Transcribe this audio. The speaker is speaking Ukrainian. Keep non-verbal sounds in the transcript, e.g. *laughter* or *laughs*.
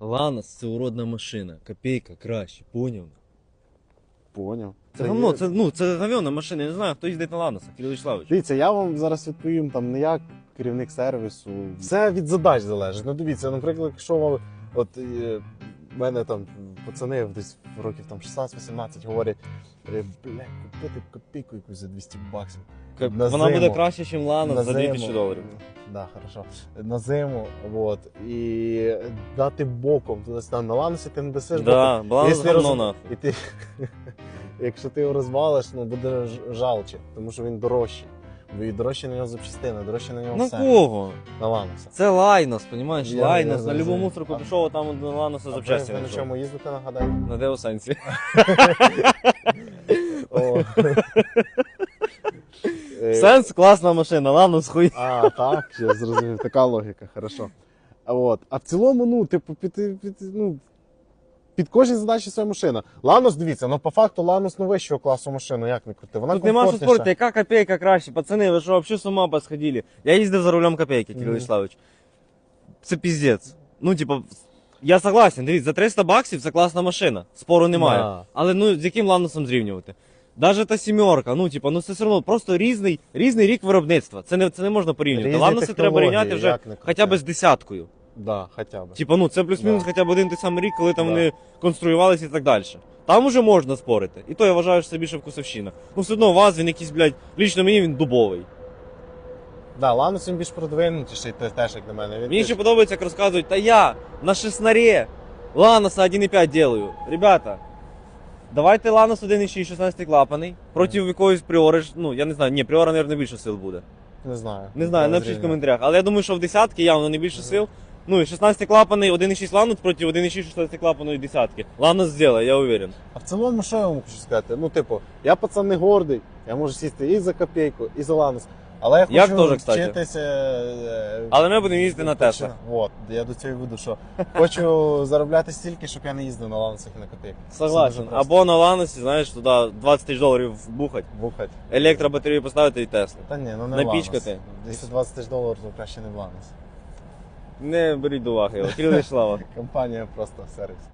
Ланос це уродна машина. Копійка краще, поняв? Поняв. Це говно, це, ну, це говняна машина, я не знаю, хто їздить на Ланосах, Кирило Вячеславович. Дивіться, я вам зараз відповім там не як керівник сервісу. Все від задач залежить. Ну дивіться, наприклад, якщо вам от е, в мене там пацани десь років там 16-18 говорять, е, бля, купити копійку якусь за 200 баксів. На Вона зиму. буде краще, ніж Ланос На за зиму. 2000 доларів. Да, хорошо. На зиму, от, і дати боком туди там на ланусі ти не дасиш. Да, Якщо роз- нахуй. І ти, *laughs* якщо ти його розвалиш, ну буде жалче, тому що він дорожчий. І дорожче на нього запчастини, дорожче на нього На все. кого? На Лануса. Це Лайнос, понімаєш? Я- Лайнос, на зрозумів. мусорку пішов, а там на Ланоса А запчасті на чому їздите, нагадаю? На Деосенсі. *laughs* О. Е, *laughs* Сенс класна машина, Ланос хуй. А, так, я зрозумів, така логіка, хорошо. А, от. а в цілому, ну, типу, під, під, ну, під кожні задачі своя машина. Ланос, дивіться, ну по факту Ланос ну вищого класу машину, як не крути. Вона Тут нема що комфортніша. спорити, яка копійка краще. Пацани, ви що, взагалі з ума посходили? Я їздив за рулем копейки, Кирило Мгм. Вячеславович. Це піздець. Ну, типа, я согласен, дивіться, за 300 баксів це класна машина. Спору немає. Да. Але ну з яким ланосом зрівнювати? Даже та сімерка, ну типа, ну це все одно просто різний, різний рік виробництва. Це не, це не можна порівнювати. Різні треба технології, порівняти вже як не крути. хоча б з десяткою. Да, хоча б. Типа, ну це плюс-мінус Да. хоча б один той самий рік, коли там Да. вони конструювалися і так далі. Там уже можна спорити. І то я вважаю, що це більше вкусовщина. Ну все одно у вас він якийсь, блядь, лічно мені він дубовий. Да, Ланос він більш продвинутіший, те- теж як на мене. Він Мені ще подобається, як розказують, та я на шестнаре Ланоса 1.5 делаю. Ребята, давайте Ланос 1.6 16 клапаний проти якоїсь Пріори, ж- ну я не знаю, ні, Пріора, мабуть, більше сил буде. Не знаю. Не знаю, напишіть в коментарях. Але я думаю, що в десятки явно не більше сил. Ну і 16 клапаний, 1.6 Ланос проти 1.6 16 клапаної десятки. Ланос зробить, я уверен. А в цілому, що я вам хочу сказати? Ну, типу, я пацан не гордий, я можу сісти і за копійку, і за Ланос. Але я Як хочу теж, кстати. вчитися. е, Але ми будемо їздити на Теслах. От, я до цього веду, що хочу заробляти стільки, щоб я не їздив на Ланосах і на копійку. Согласен. Або на Ланосі, знаєш, туди 20 тисяч доларів вбухать, Бухать. електробатарію поставити і Теслу. Та ні, ну не Напічкати. Ланос. Якщо 20 тисяч доларів, то краще не в Ланос. Не беріть до уваги. Кирило Вячеслава. Компанія просто сервіс.